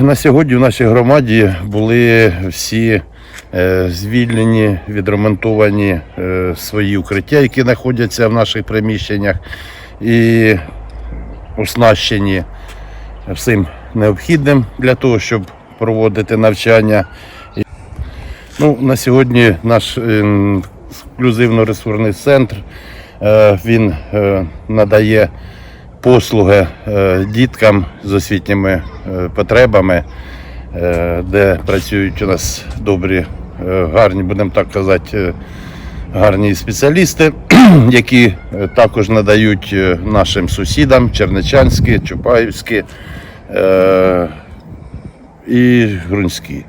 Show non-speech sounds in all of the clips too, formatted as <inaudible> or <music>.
на сьогодні в нашій громаді були всі е, звільнені, відремонтовані е, свої укриття, які знаходяться в наших приміщеннях, і оснащені всім необхідним для того, щоб проводити навчання. Ну, на сьогодні наш е, інклюзивно-ресурсний центр він надає послуги е, діткам з освітніми е, потребами, е, де працюють у нас добрі, гарні, будемо так казати, гарні спеціалісти, <clears throat> які також надають нашим сусідам Чернечанські, Чупаївські і Грунські.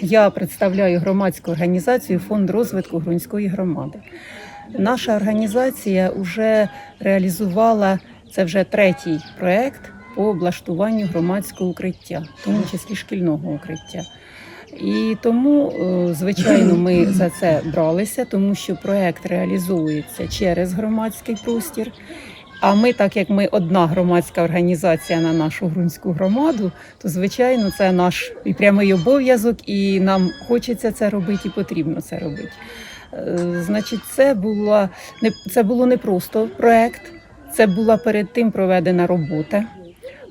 Я представляю громадську організацію Фонд розвитку Грунської громади. Наша організація вже реалізувала це вже третій проект по облаштуванню громадського укриття, в тому числі шкільного укриття. І тому, е, звичайно, ми за це бралися, тому що проект реалізовується через громадський простір. А ми, так як ми одна громадська організація на нашу грунську громаду, то звичайно це наш і прямий обов'язок, і нам хочеться це робити, і потрібно це робити. Е, Значить, це була не це було не просто проект, це була перед тим проведена робота.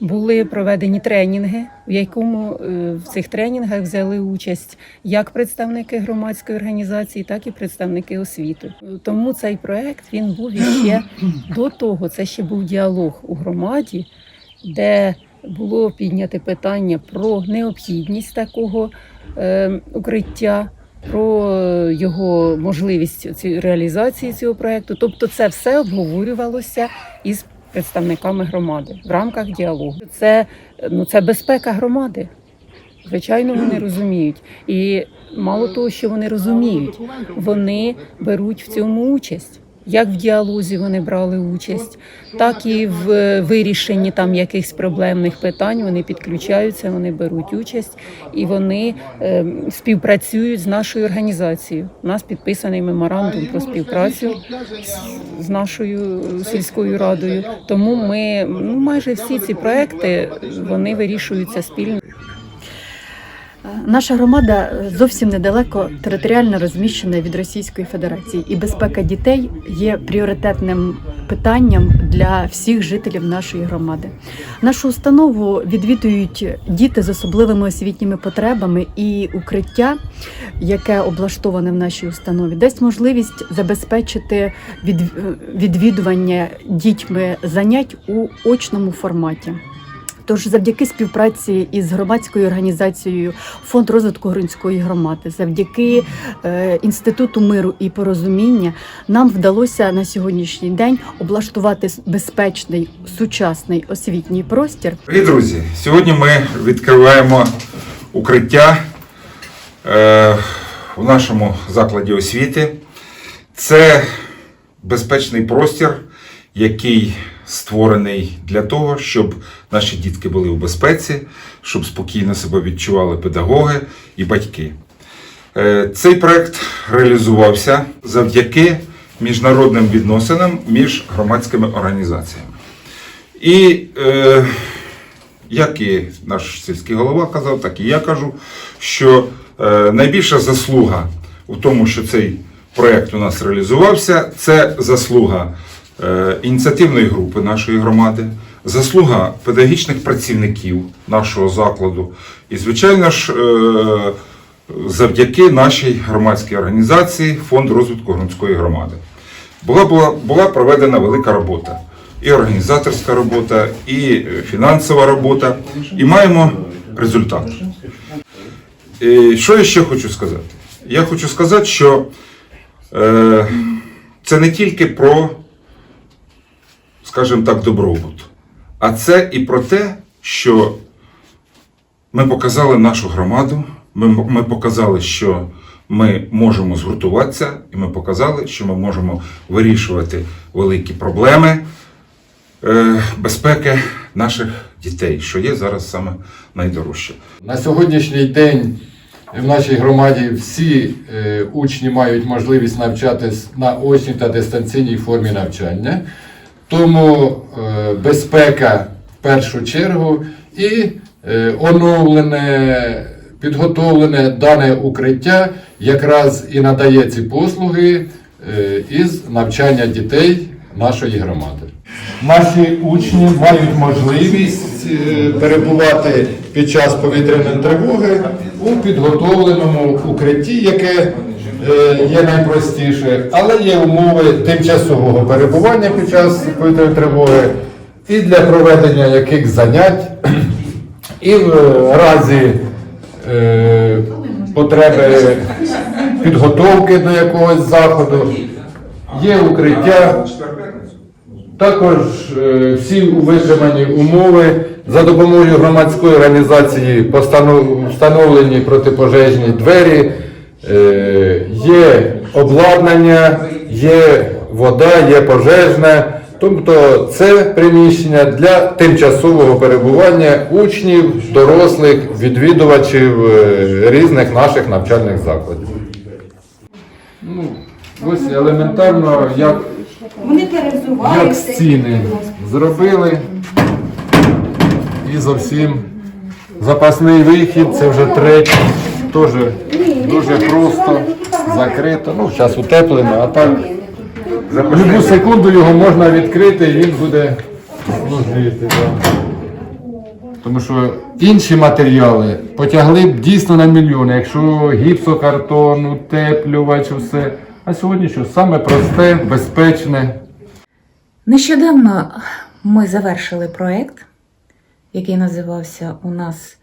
Були проведені тренінги, в якому е, в цих тренінгах взяли участь як представники громадської організації, так і представники освіти. Тому цей проект він був іще до того. Це ще був діалог у громаді, де було підняте питання про необхідність такого е, укриття, про його можливість ці- реалізації цього проекту. Тобто, це все обговорювалося із представниками громади в рамках діалогу. Це ну це безпека громади. Звичайно, вони <clears throat> розуміють. І мало того, що вони розуміють, вони беруть в цьому участь. Як в діалозі вони брали участь, так і в е, вирішенні там якихось проблемних питань. Вони підключаються, вони беруть участь і вони е, співпрацюють з нашою організацією. У нас підписаний меморандум про співпрацю з, нашою е, сільською радою. Тому ми ну майже всі ці проекти вони вирішуються спільно. Наша громада зовсім недалеко територіально розміщена від Російської Федерації, і безпека дітей є пріоритетним питанням для всіх жителів нашої громади. Нашу установу відвідують діти з особливими освітніми потребами, і укриття, яке облаштоване в нашій установі, дасть можливість забезпечити від- відвідування дітьми занять у очному форматі. Тож завдяки співпраці із громадською організацією Фонд розвитку Грунської громади, завдяки е, інституту миру і порозуміння, нам вдалося на сьогоднішній день облаштувати безпечний сучасний освітній простір. Привіт, друзі! Сьогодні ми відкриваємо укриття е, в нашому закладі освіти. Це безпечний простір, який створений для того, щоб наші дітки були у безпеці, щоб спокійно себе відчували педагоги і батьки. Е, Цей проект реалізувався завдяки міжнародним відносинам між громадськими організаціями. І е, як і наш сільський голова казав, так і я кажу, що е, найбільша заслуга у тому, що цей проєкт у нас реалізувався, це заслуга ініціативної групи нашої громади, заслуга педагогічних працівників нашого закладу і, звичайно ж, е, завдяки нашій громадській організації Фонд розвитку громадської громади. Була, була, була проведена велика робота. І організаторська робота, і е, фінансова робота, і маємо результат. І що я ще хочу сказати? Я хочу сказати, що е, це не тільки про, скажімо так, добробут, а це і про те, що ми показали нашу громаду, ми, ми показали, що ми можемо згуртуватися, і ми показали, що ми можемо вирішувати великі проблеми е, безпеки наших дітей, що є зараз саме найдорожче. На сьогоднішній день в нашій громаді всі е, учні мають можливість навчатись на очній та дистанційній формі навчання. Тому е, безпека в першу чергу і е, оновлене, підготовлене дане укриття якраз і надає ці послуги е, із навчання дітей нашої громади. Наші учні мають можливість перебувати під час повітряної тривоги у підготовленому укритті, яке є найпростіше, але є умови тимчасового перебування під час повітряної тривоги і для проведення яких занять, <clears throat> і в разі е, потреби підготовки до якогось заходу. Є укриття, також е, всі витримані умови за допомогою громадської організації встановлені протипожежні двері, е, є обладнання, є вода, є пожежне. Тобто це приміщення для тимчасового перебування учнів, дорослих, відвідувачів е, різних наших навчальних закладів. Ну, ось елементарно, як як стіни зробили. І зовсім запасний вихід, це вже третій. Теж дуже просто закрито. Ну, зараз утеплено, а так в будь секунду його можна відкрити і він буде служити. да. Тому що інші матеріали потягли б дійсно на мільйони, якщо гіпсокартон, утеплювач, усе. А сьогодні що саме просте, безпечне. Нещодавно ми завершили проєкт, який називався у нас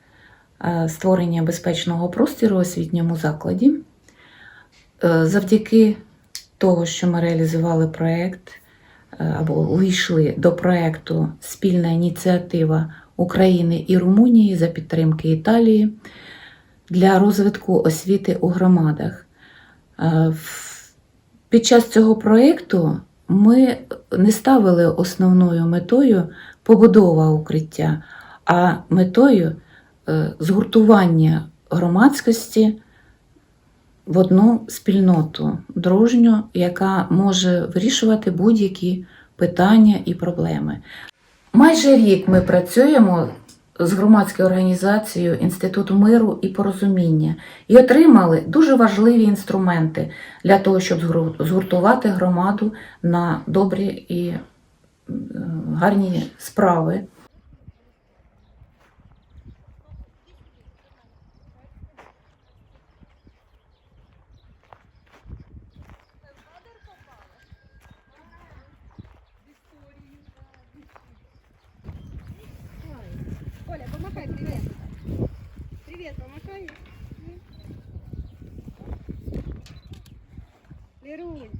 Створення безпечного простору у освітньому закладі. Е, Завдяки того, що ми реалізували проєкт е, або увійшли до проєкту Спільна ініціатива України і Румунії за підтримки Італії для розвитку освіти у громадах. Е, Під час цього проєкту ми не ставили основною метою побудова укриття, а метою е, згуртування громадськості в одну спільноту дружню, яка може вирішувати будь-які питання і проблеми. Майже рік ми працюємо з громадською організацією Інституту миру і порозуміння і отримали дуже важливі інструменти для того, щоб згуртувати громаду на добрі і е, гарні справи. Привет. Привет, помахай. Лерусь.